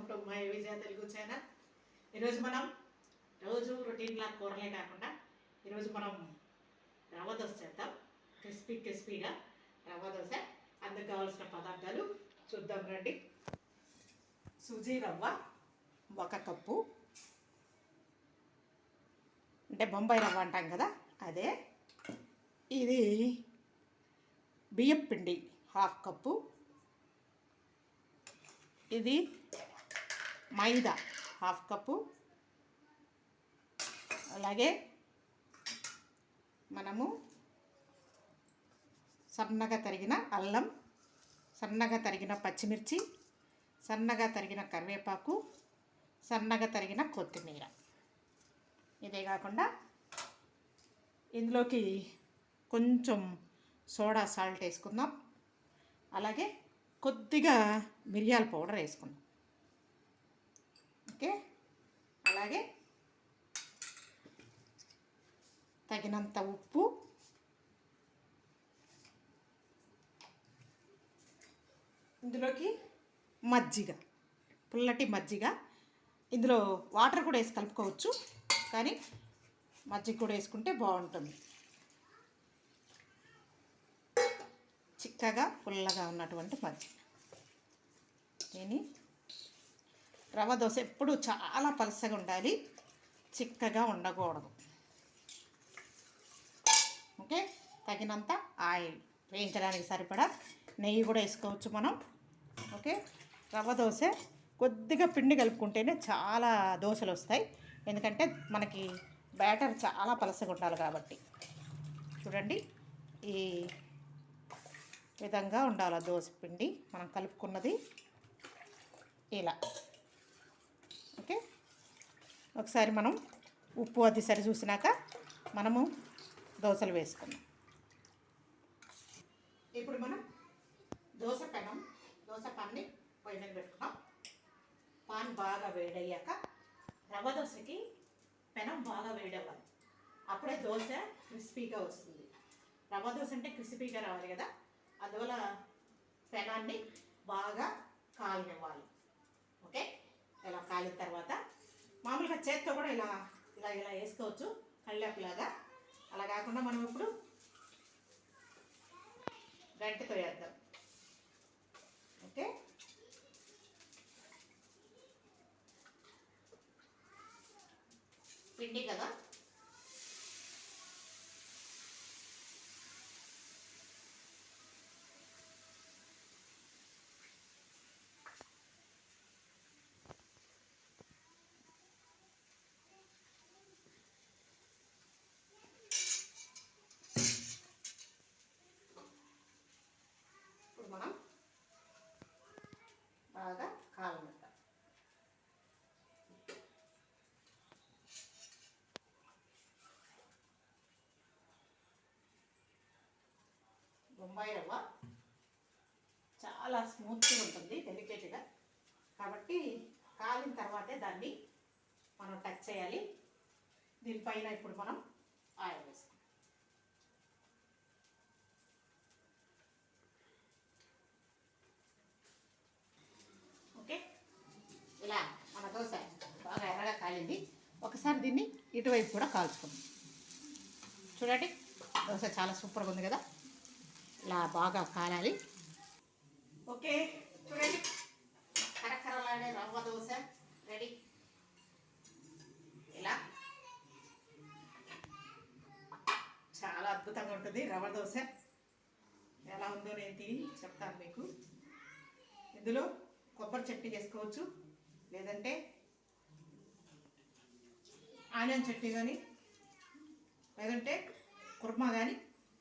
Welcome to my Vijaya Telugu channel ఈరోజు మనం రోజు రొటీన్లా కూరలే కాకుండా ఈరోజు మనం రవ్వ దోశ చేద్దాం. క్రిస్పీ క్రిస్పీగా రవ్వ దోశ. అందుకు కావాల్సిన పదార్థాలు చూద్దాం రండి. సుజీ రవ్వ ఒక కప్పు. అంటే బొంబాయి రవ్వ అంటాం కదా అదే. ఇది బియ్యం పిండి హాఫ్ కప్పు. ఇది మైదా హాఫ్ కప్పు. అలాగే మనము సన్నగా తరిగిన అల్లం సన్నగా తరిగిన పచ్చిమిర్చి సన్నగా తరిగిన కరివేపాకు సన్నగా తరిగిన కొత్తిమీర. ఇదే కాకుండా ఇందులోకి కొంచెం సోడా సాల్ట్ వేసుకుందాం. అలాగే కొద్దిగా మిరియాల పౌడర్ వేసుకుందాం. ఓకే? అలాగే. తగినంత ఉప్పు. ఇందులోకి మజ్జిగ. పుల్లటి మజ్జిగ. ఇందులో వాటర్ కూడా వేసి కలుపుకోవచ్చు. కానీ మజ్జిగ కూడా వేసుకుంటే బాగుంటుంది. చిక్కగా పుల్లగా ఉన్నటువంటి మజ్జిగ. దీని? రవ్వ దోశ ఎప్పుడు చాలా పలసగా ఉండాలి. చిక్కగా ఉండకూడదు. ఓకే? తగినంత ఆయిల్ వేయించడానికి సరిపడా నెయ్యి కూడా వేసుకోవచ్చు మనం. ఓకే? రవ్వ దోశ కొద్దిగా పిండి కలుపుకుంటేనే చాలా దోశలు వస్తాయి. ఎందుకంటే మనకి బ్యాటర్ చాలా పలసగా ఉండాలి కాబట్టి. చూడండి. ఈ విధంగా ఉండాలి దోశ పిండి. మనం కలుపుకున్నది ఇలా. ఒకసారి మనం ఉప్పు అది సరి చూసినాక మనము దోశలు వేసుకుందాం. ఇప్పుడు మనం దోశ పెనం దోశ పాన్ని పొయ్యి మీద పెట్టుకున్నాం. పాన్ బాగా వేడయ్యాక రవ్వ దోశకి పెనం బాగా వేడవ్వాలి. అప్పుడే దోశ క్రిస్పీగా వస్తుంది. రవ్వ దోశ అంటే క్రిస్పీగా రావాలి కదా అందువల్ల పెనాన్ని బాగా కాలనివ్వాలి. ఓకే? ఇలా కాలిన తర్వాత మామూలుగా చేత్తో కూడా ఇలా ఇలా ఇలా వేసుకోవచ్చు కళ్ళాపులాగా. అలా కాకుండా మనం ఇప్పుడు గంటతో వేద్దాం. ఓకే? పిండి కదా ఇప్పుడు మనం బాగా కాలనిద్దాం బొంబాయి రవ్వ చాలా స్మూత్గా ఉంటుంది డెలికేట్గా కాబట్టి కాలిన తర్వాతే దాన్ని మనం టచ్ చేయాలి. దీనిపైన ఇప్పుడు మనం ఆయిల్ వేస్తాం ఓకే ఇలా మన దోశ బాగా ఎర్రగా కాలింది ఒకసారి దీన్ని ఇటువైపు కూడా కాల్చుకుందాం. చూడండి దోశ చాలా సూపర్గా ఉంది కదా? ఇలా బాగా కాలాలి. ఓకే చూడండి. కరకరలాడే రవ్వ దోశ రెడీ. ఇలా. చాలా అద్భుతంగా ఉంటుంది రవ్వ దోశ. ఎలా ఉందో నేను తిని చెప్తాను మీకు. ఇందులో కొబ్బరి చట్నీ చేసుకోవచ్చు. లేదంటే ఆనియన్ చట్నీ కానీ లేదంటే కుర్మా కానీ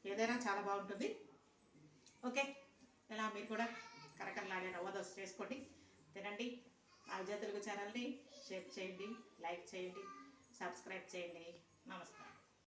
ఏదైనా చాలా బాగుంటుంది. ఓకే? ఇలా మీరు కూడా కరకరలాడే రవ్వ దోశ చేసుకోండి. తినండి. ఆ తెలుగు ఛానల్ని షేర్ చేయండి లైక్ చేయండి సబ్స్క్రైబ్ చేయండి. నమస్కారం.